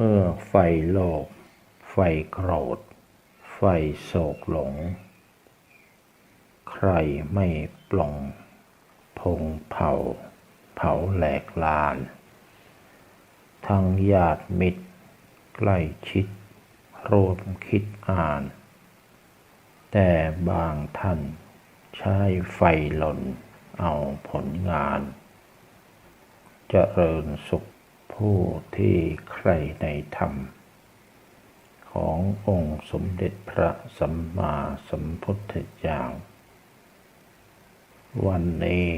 เมื่อไฟโลภไฟโกรธ ไฟโศกหลง ใครไม่ปลงพงเผา เผาแหลกลาน ทั้งญาติมิตร ใกล้ชิดร่วมคิดอ่าน แต่บางท่านใช้ไฟหล่นเอาผลงานเจริญสุข ผู้ที่ใครในธรรม ขององค์สมเด็จพระสัมมาสัมพุทธเจ้า วันนี้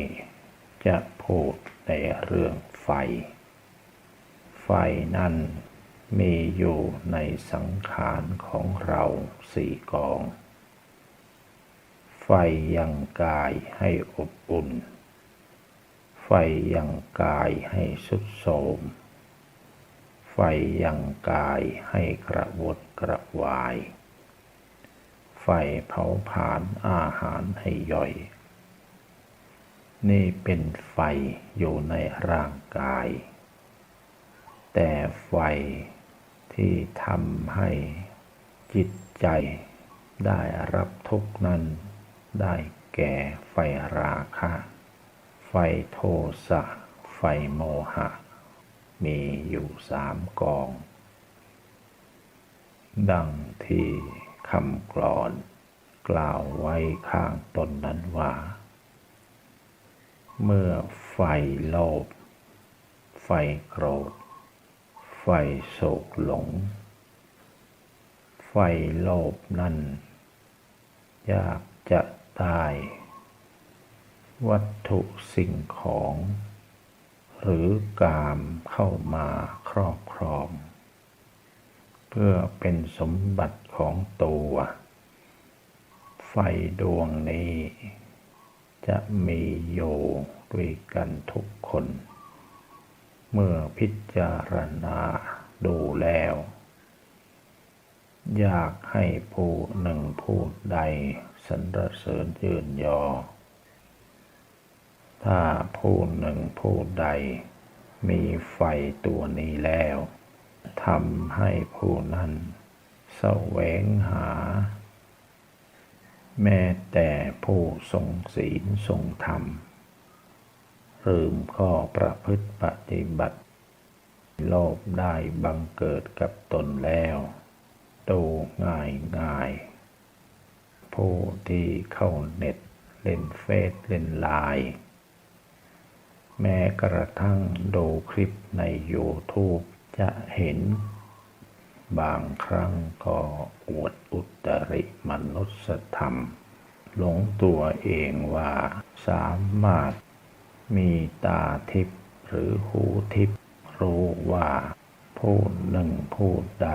จะพูดในเรื่องไฟ ไฟนั้นมีอยู่ในสังขารของเราสี่กอง ไฟยังกายให้อบอุ่น ไฟยังกายให้สุดโทรม ไฟยังกายให้กระวนกระวาย ไฟเผาผลาญอาหารให้ย่อย นี่เป็นไฟอยู่ในร่างกาย แต่ไฟที่ทำให้จิตใจได้รับทุกนั้น ได้แก่ไฟราคะ ไฟโทสะ ไฟโมหะ มีอยู่สามกอง ดังที่คำกลอนกล่าวไว้ข้างต้นนั้นว่า เมื่อไฟโลภ ไฟโกรธ ไฟโศกหลง ไฟโลภนั้นยากจะได้วัตถุสิ่งของ หรือกามเข้ามาครอบครอง เพื่อเป็นสมบัติของตัว ไฟดวงนี้ จะมีอยู่ด้วยกันทุกคน เมื่อพิจารณาดูแล้ว อยากให้ผู้หนึ่งผู้ใดสรรเสริญยืนยอ ถ้าผู้หนึ่งผู้ใด มีไฟตัวนี้แล้วทำให้ผู้นั้นแสวงหา แม้แต่ผู้ทรงศีลทรงธรรมลืมข้อประพฤติปฏิบัติ โลภได้บังเกิดกับตนแล้วดูง่ายง่าย ผู้ที่เข้าเน็ต เล่นเฟซเล่นไลน์ แม้กระทั่งดูคลิปใน YouTube จะเห็น บางครั้งก็อวดอุตริมนุสธรรม หลงตัวเองว่าสามารถมีตาทิพย์หรือหูทิพย์รู้ว่าผู้หนึ่งผู้ใด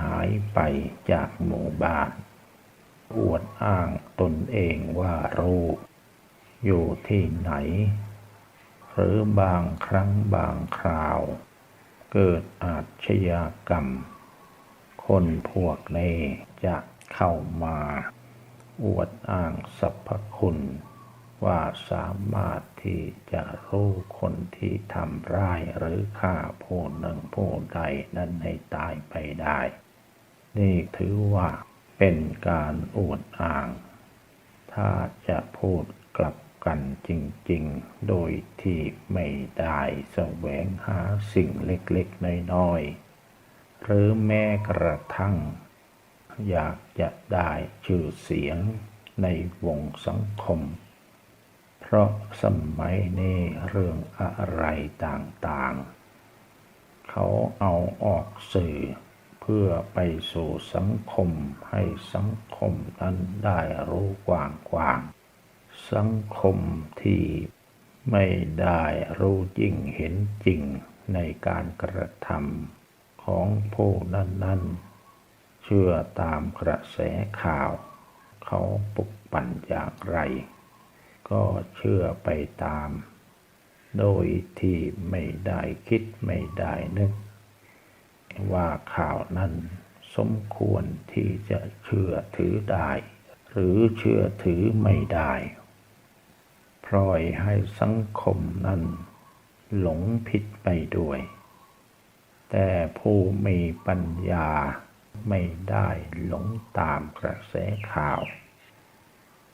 หายไปจากหมู่บ้าน อวดอ้างตนเองว่ารู้ อยู่ที่ไหน หรือบางครั้งบางคราว เกิดอาชญากรรม คนพวกนี้จะเข้ามา อวดอ้างสรรพคุณ ว่าสามารถที่จะรู้คนที่ทำร้ายหรือฆ่าผู้หนึ่งผู้ใดนั้นให้ตายไปได้ นี่ถือว่าเป็นการอวดอ้าง ถ้าจะพูดกลับ กันจริงๆ โดยที่ไม่ได้แสวงหาสิ่งเล็กๆ น้อยๆ หรือแม้กระทั่ง อยากจะได้ชื่อเสียงในวงสังคม เพราะสมัยนี้เรื่องอะไรต่างๆ เขาเอาออกสื่อเพื่อไปสู่สังคมให้สังคมนั้นได้รู้กว้างๆ สังคมที่ไม่ได้รู้จริงเห็นจริงในการกระทำของผู้นั้น ๆ เชื่อตามกระแสข่าว เขาปลุกปั่นอย่างไร ก็เชื่อไปตาม โดยที่ไม่ได้คิดไม่ได้นึก ว่าข่าวนั้นสมควรที่จะเชื่อถือได้ หรือเชื่อถือไม่ได้ ลอยให้สังคมนั้นหลงผิดไปด้วย แต่ผู้มีปัญญาไม่ได้หลงตามกระแสข่าว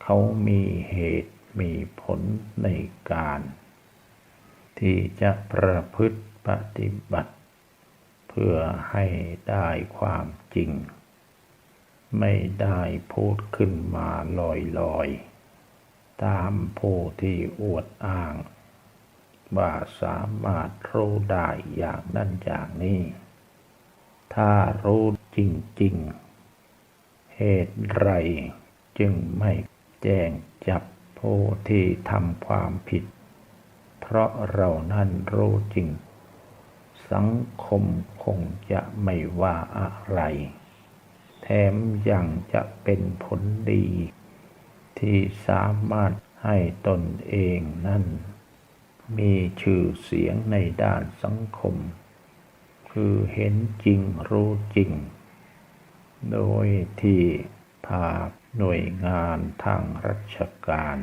เขามีเหตุมีผลในการ ที่จะประพฤติปฏิบัติ เพื่อให้ได้ความจริง ไม่ได้พูดขึ้นมาลอยๆ ตามผู้ที่อวดอ้าง ว่าสามารถรู้ได้อย่างนั้นอย่างนี้ ถ้ารู้จริง ๆ เหตุไรจึงไม่แจ้งจับผู้ที่ทำความผิด เพราะเรานั้นรู้จริง สังคมคงจะไม่ว่าอะไร แถมยังจะเป็นผลดี ที่สามารถให้ตนเองนั้น มีชื่อเสียงในด้านสังคม คือเห็นจริงรู้จริง โดยที่พาหน่วยงานทางราชการ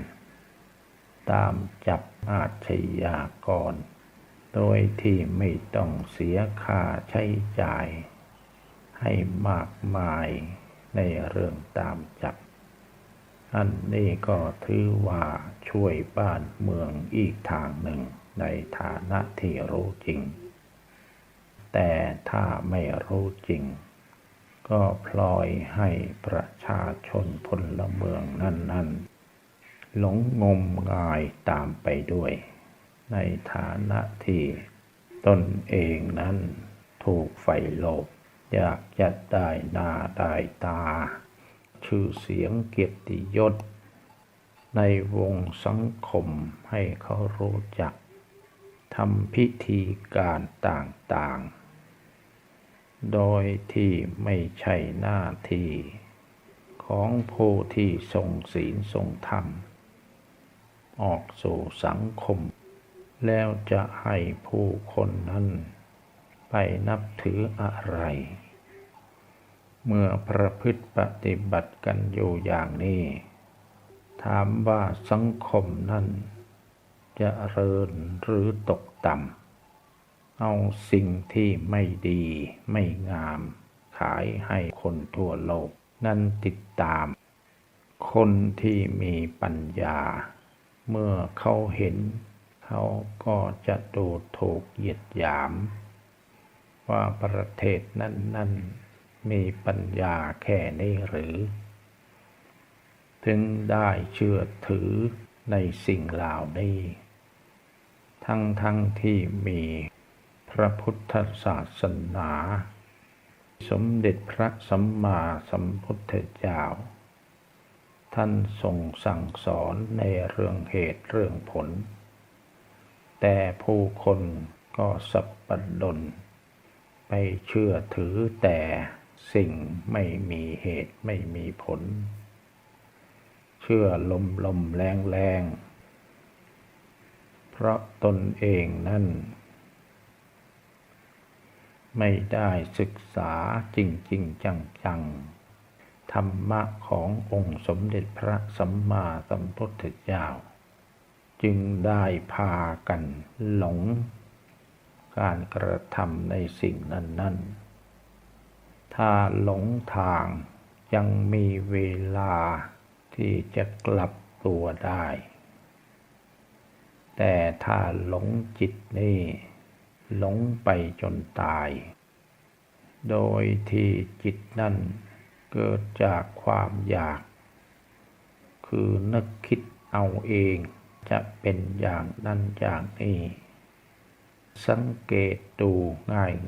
ตามจับอาชญากร โดยที่ไม่ต้องเสียค่าใช้จ่าย ให้มากมายในเรื่องตามจับ อันนี้ก็ถือว่าช่วยบ้านเมืองอีกทางหนึ่งในฐานะที่รู้จริง แต่ถ้าไม่รู้จริง ก็พลอยให้ประชาชนพลเมืองนั้น ๆ หลงงมงายตามไปด้วย ในฐานะที่ตนเองนั้นถูกไฟโลภอยากจะได้หน้าได้ตา ชื่อเสียงเกียรติยศ ในวงสังคมให้เขารู้จักทำพิธีการต่างๆ โดยที่ไม่ใช่หน้าที่ของผู้ที่ทรงศีลทรงธรรม ออกสู่สังคม แล้วจะให้ผู้คนนั้น ไปนับถืออะไร เมื่อประพฤติปฏิบัติกันอยู่อย่างนี้ ถามว่าสังคมนั้นจะเริญหรือตกต่ำ เอาสิ่งที่ไม่ดีไม่งาม ขายให้คนทั่วโลก นั้นติดตาม คนที่มีปัญญา เมื่อเขาเห็น เขาก็จะดูถูกเหยียดหยาม ว่าประเทศนั้นนั้น มีปัญญาแค่นี้หรือ ถึงได้เชื่อถือในสิ่งเหล่านี้ ทั้งทั้งที่มีพระพุทธศาสนา สมเด็จพระสัมมาสัมพุทธเจ้า ท่านทรงสั่งสอนในเรื่องเหตุเรื่องผล แต่ผู้คนก็สับปะดนไปเชื่อถือแต่ สิ่งไม่มีเหตุไม่มีผล เชื่อลมลมแรงแรงเพราะตนเองนั่น ไม่ได้ศึกษาจริงจริงจังจังธรรมะขององค์สมเด็จพระสัมมาสัมพุทธเจ้า จึงได้พากันหลง การกระทำในสิ่งนั้น ๆ ถ้าหลงทางยังมีเวลาที่จะกลับตัวได้ แต่ถ้าหลงจิตนี่หลงไปจนตาย โดยที่จิตนั่นเกิดจากความอยาก คือนึกคิดเอาเองจะเป็นอย่างนั้นอย่างนี้ สังเกตดู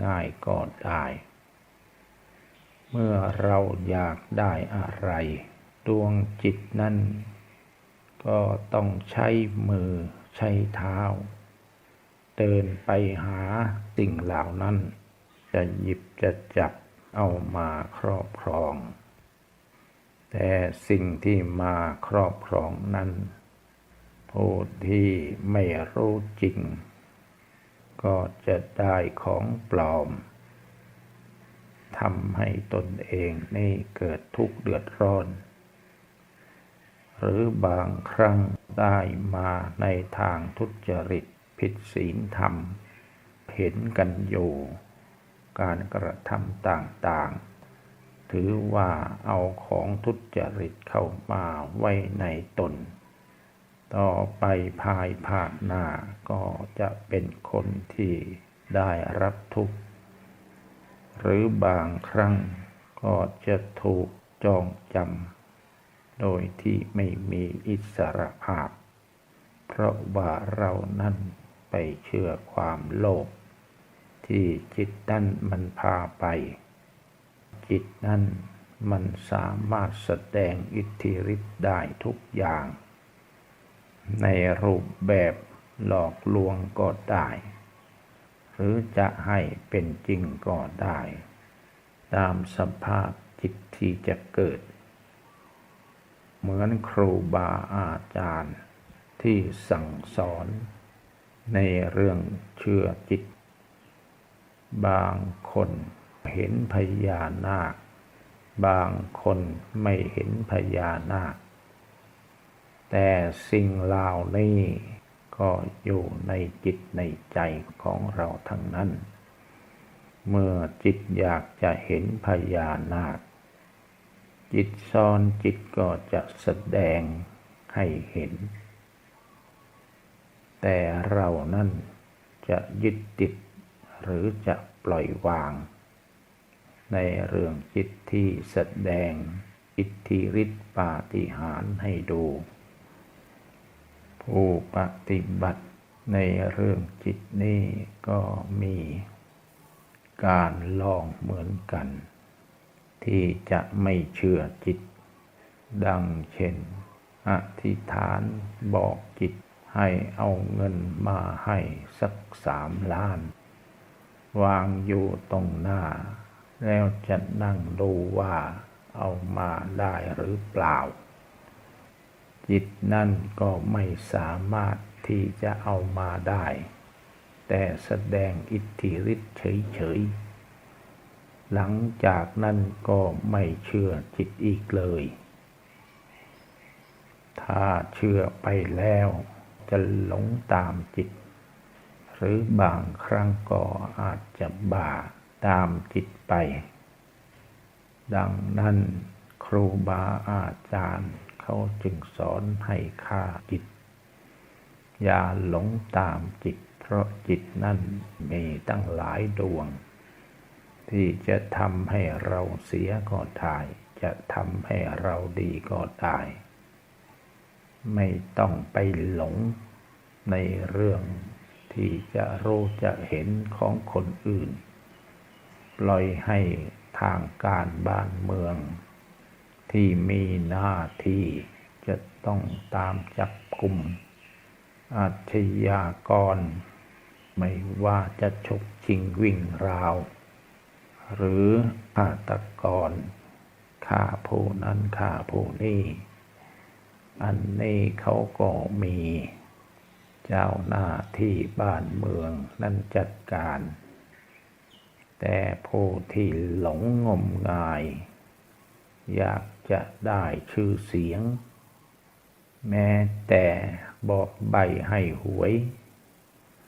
ง่ายๆก็ได้ เมื่อเราอยากได้อะไร ดวงจิตนั้นก็ต้องใช้มือใช้เท้า เดินไปหาสิ่งเหล่านั้น จะหยิบจะจับเอามาครอบครอง แต่สิ่งที่มาครอบครองนั้นผู้ที่ไม่รู้จริง ก็จะได้ของปลอม ทำให้ตนเองนี่เกิดทุกข์เดือดร้อน หรือบางครั้งได้มาในทางทุจริตผิดศีลธรรม เห็นกันอยู่ การกระทำต่างๆ ถือว่าเอาของทุจริตเข้ามาไว้ในตน ต่อไปภายภาคหน้าก็จะเป็นคนที่ได้รับทุกข์ หรือบางครั้งก็จะถูกจองจำโดยที่ไม่มีอิสระภาพ เพราะว่าเรานั้นไปเชื่อความโลภที่จิตนั่นมันพาไป จิตนั่นมันสามารถแสดงอิทธิฤทธิ์ได้ทุกอย่าง ในรูปแบบหลอกลวงก็ได้ หรือจะให้เป็นจริงก็ได้ ตามสภาพจิตที่จะเกิด เหมือนครูบาอาจารย์ที่สั่งสอนในเรื่องเชื่อจิต บางคนเห็นพญานาค บางคนไม่เห็นพญานาค แต่สิ่งเหล่านี้ ก็อยู่ในจิตในใจของเราทั้งนั้น เมื่อจิตอยากจะเห็นพญานาค จิตซ้อนจิตก็จะแสดงให้เห็น แต่เรานั่นจะยึดติดหรือจะปล่อยวาง ในเรื่องจิตที่แสดงอิทธิฤทธิปาฏิหาริย์ให้ดู ผู้ปฏิบัติในเรื่องจิตนี้ก็มีการลองเหมือนกัน ที่จะไม่เชื่อจิต ดังเช่น อธิษฐานบอกจิตให้เอาเงินมาให้สักสามล้าน วางอยู่ตรงหน้า แล้วจะนั่งดูว่าเอามาได้หรือเปล่า จิตนั่นก็ไม่สามารถที่จะเอามาได้ แต่แสดงอิทธิฤทธิ์เฉยๆ หลังจากนั้นก็ไม่เชื่อจิตอีกเลย ถ้าเชื่อไปแล้วจะหลงตามจิต หรือบางครั้งก็อาจจะบ่าตามจิตไป ดังนั้นครูบาอาจารย์ เขาจึงสอนให้ฆ่าจิต อย่าหลงตามจิต เพราะจิตนั้นมีตั้งหลายดวง ที่จะทำให้เราเสียก็ได้จะทำให้เราดีก็ได้ไม่ต้องไปหลงในเรื่องที่จะรู้จะเห็นของคนอื่น ปล่อยให้ทางการบ้านเมือง ที่มีหน้าที่จะต้องตามจับกลุ่ม อาชญากร ไม่ว่าจะฉกชิงวิ่งราว หรือฆาตกรฆ่าผู้นั้นฆ่าผู้นี้อันนี้เขาก็มี เจ้าหน้าที่บ้านเมืองนั่นจัดการ แต่ผู้ที่หลงงมงาย อยาก จะได้ชื่อเสียง แม้แต่บอกใบให้หวย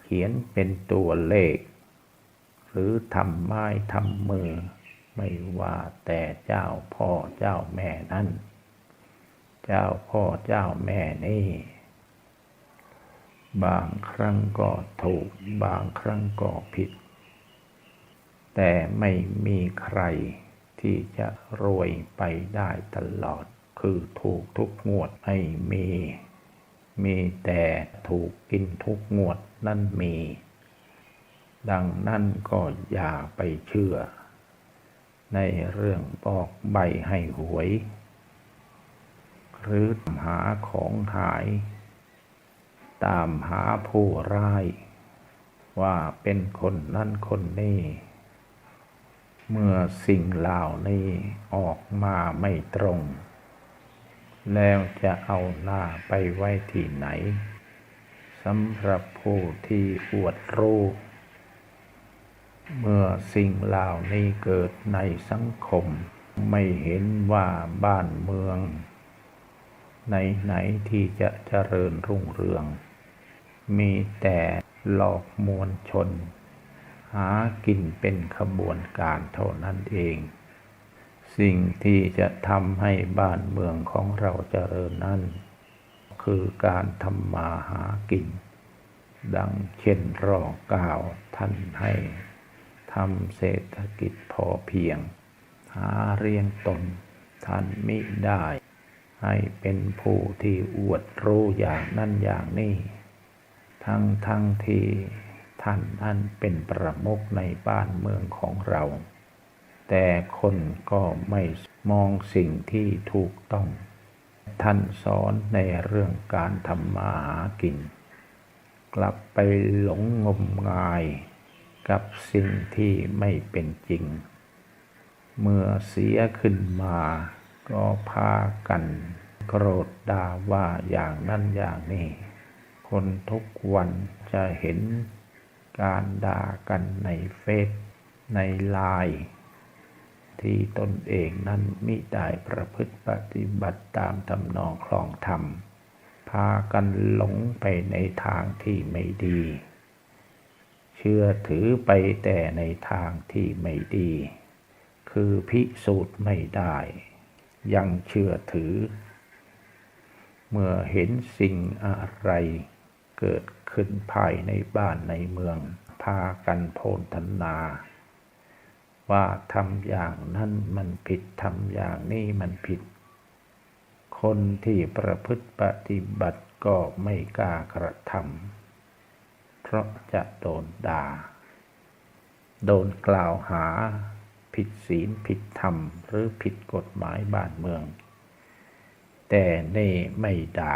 เขียนเป็นตัวเลข หรือทำไม้ทำมือ ไม่ว่าแต่เจ้าพ่อเจ้าแม่นั้น เจ้าพ่อเจ้าแม่นี่ บางครั้งก็ถูก บางครั้งก็ผิด แต่ไม่มีใคร ที่จะรวยไปได้ตลอด คือถูกทุกงวดไม่มี มีแต่ถูกกินทุกงวดนั่นมี ดังนั้นก็อย่าไปเชื่อ ในเรื่องบอกใบให้หวย หรือหาของหาย ตามหาผู้ร้าย ว่าเป็นคนนั่นคนนี้ เมื่อสิ่งเหล่านี้ออกมาไม่ตรง แล้วจะเอาหน้าไปไว้ที่ไหนสำหรับผู้ที่อวดรู้เมื่อสิ่งเหล่านี้เกิดในสังคม ไม่เห็นว่าบ้านเมืองไหนไหนที่จะเจริญรุ่งเรือง มีแต่หลอกมวลชน หากินเป็นขบวนการเท่านั้นเอง สิ่งที่จะทำให้บ้านเมืองของเราเจริญนั้น คือการทำมาหากิน ดังเช่นรอกล่าวท่านให้ทำเศรษฐกิจพอเพียง หาเรียงตนท่านมิได้ ให้เป็นผู้ที่อวดรู้อย่างนั่นอย่างนี้ ทั้งทั้งที่ ท่านนั้นเป็นประมุขในบ้านเมืองของเรา แต่คนก็ไม่มองสิ่งที่ถูกต้อง ท่านสอนในเรื่องการทำมาหากิน กลับไปหลงงมงายกับสิ่งที่ไม่เป็นจริง เมื่อเสียขึ้นมาก็พากันโกรธด่าว่าอย่างนั้นอย่างนี้ คนทุกวันจะเห็น การด่ากันในเฟซในไลน์ที่ตนเองนั้นมิได้ประพฤติปฏิบัติตามทำนองคลองธรรม พากันหลงไปในทางที่ไม่ดี เชื่อถือไปแต่ในทางที่ไม่ดี คือพิสูจน์ไม่ได้ ยังเชื่อถือ เมื่อเห็นสิ่งอะไร เกิดขึ้นภายในบ้านในเมือง พากันโพลธนา ว่าทำอย่างนั้นมันผิดทำอย่างนี้มันผิด คนที่ประพฤติปฏิบัติก็ไม่กล้ากระทำเพราะจะโดนด่า โดนกล่าวหา ผิดศีลผิดธรรม หรือผิดกฎหมายบ้านเมือง แต่เน่ไม่ด่า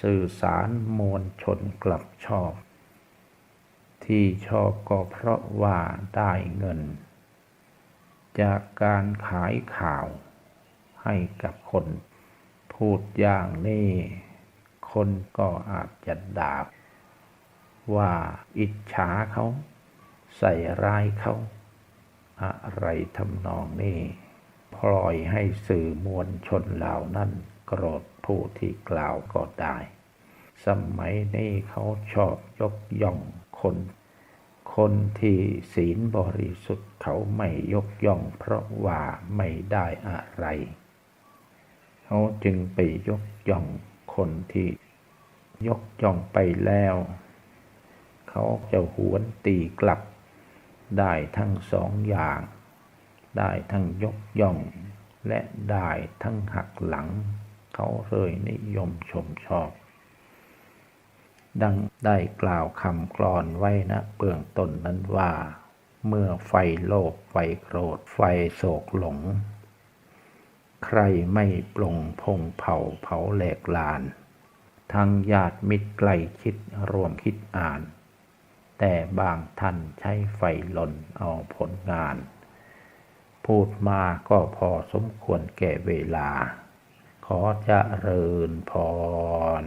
สื่อสารมวลชนกลับชอบ ที่ชอบก็เพราะว่าได้เงิน จากการขายข่าวให้กับคนพูดอย่างนี้คนก็อาจจะด่าว่าอิจฉาเขา ใส่ร้ายเขา อะไรทำนองนี้ปล่อยให้สื่อมวลชนเหล่านั้น โกรธผู้ที่กล่าวก็ได้ สมัยนี้เขาชอบยกย่องคน คนที่ศีลบริสุทธิ์เขาไม่ยกย่องเพราะว่าไม่ได้อะไร เขาจึงไปยกย่องคนที่ยกย่องไปแล้ว เขาจะหวนตีกลับ ได้ทั้งสองอย่าง ได้ทั้งยกย่อง และได้ทั้งหักหลัง เขาเลยนิยมชมชอบ ดังได้กล่าวคำกลอนไว้นะเบื้องต้นนั้นว่า เมื่อไฟโลภไฟโกรธ ไฟโศกหลง ใครไม่ปลงพงเผาเผาแหลกลาน ทั้งญาติมิตรใกลคิดรวมคิดอ่าน แต่บางท่านใช้ไฟลนเอาผลงานพูดมาก็พอสมควรแก่เวลา ขอเจะเริญพร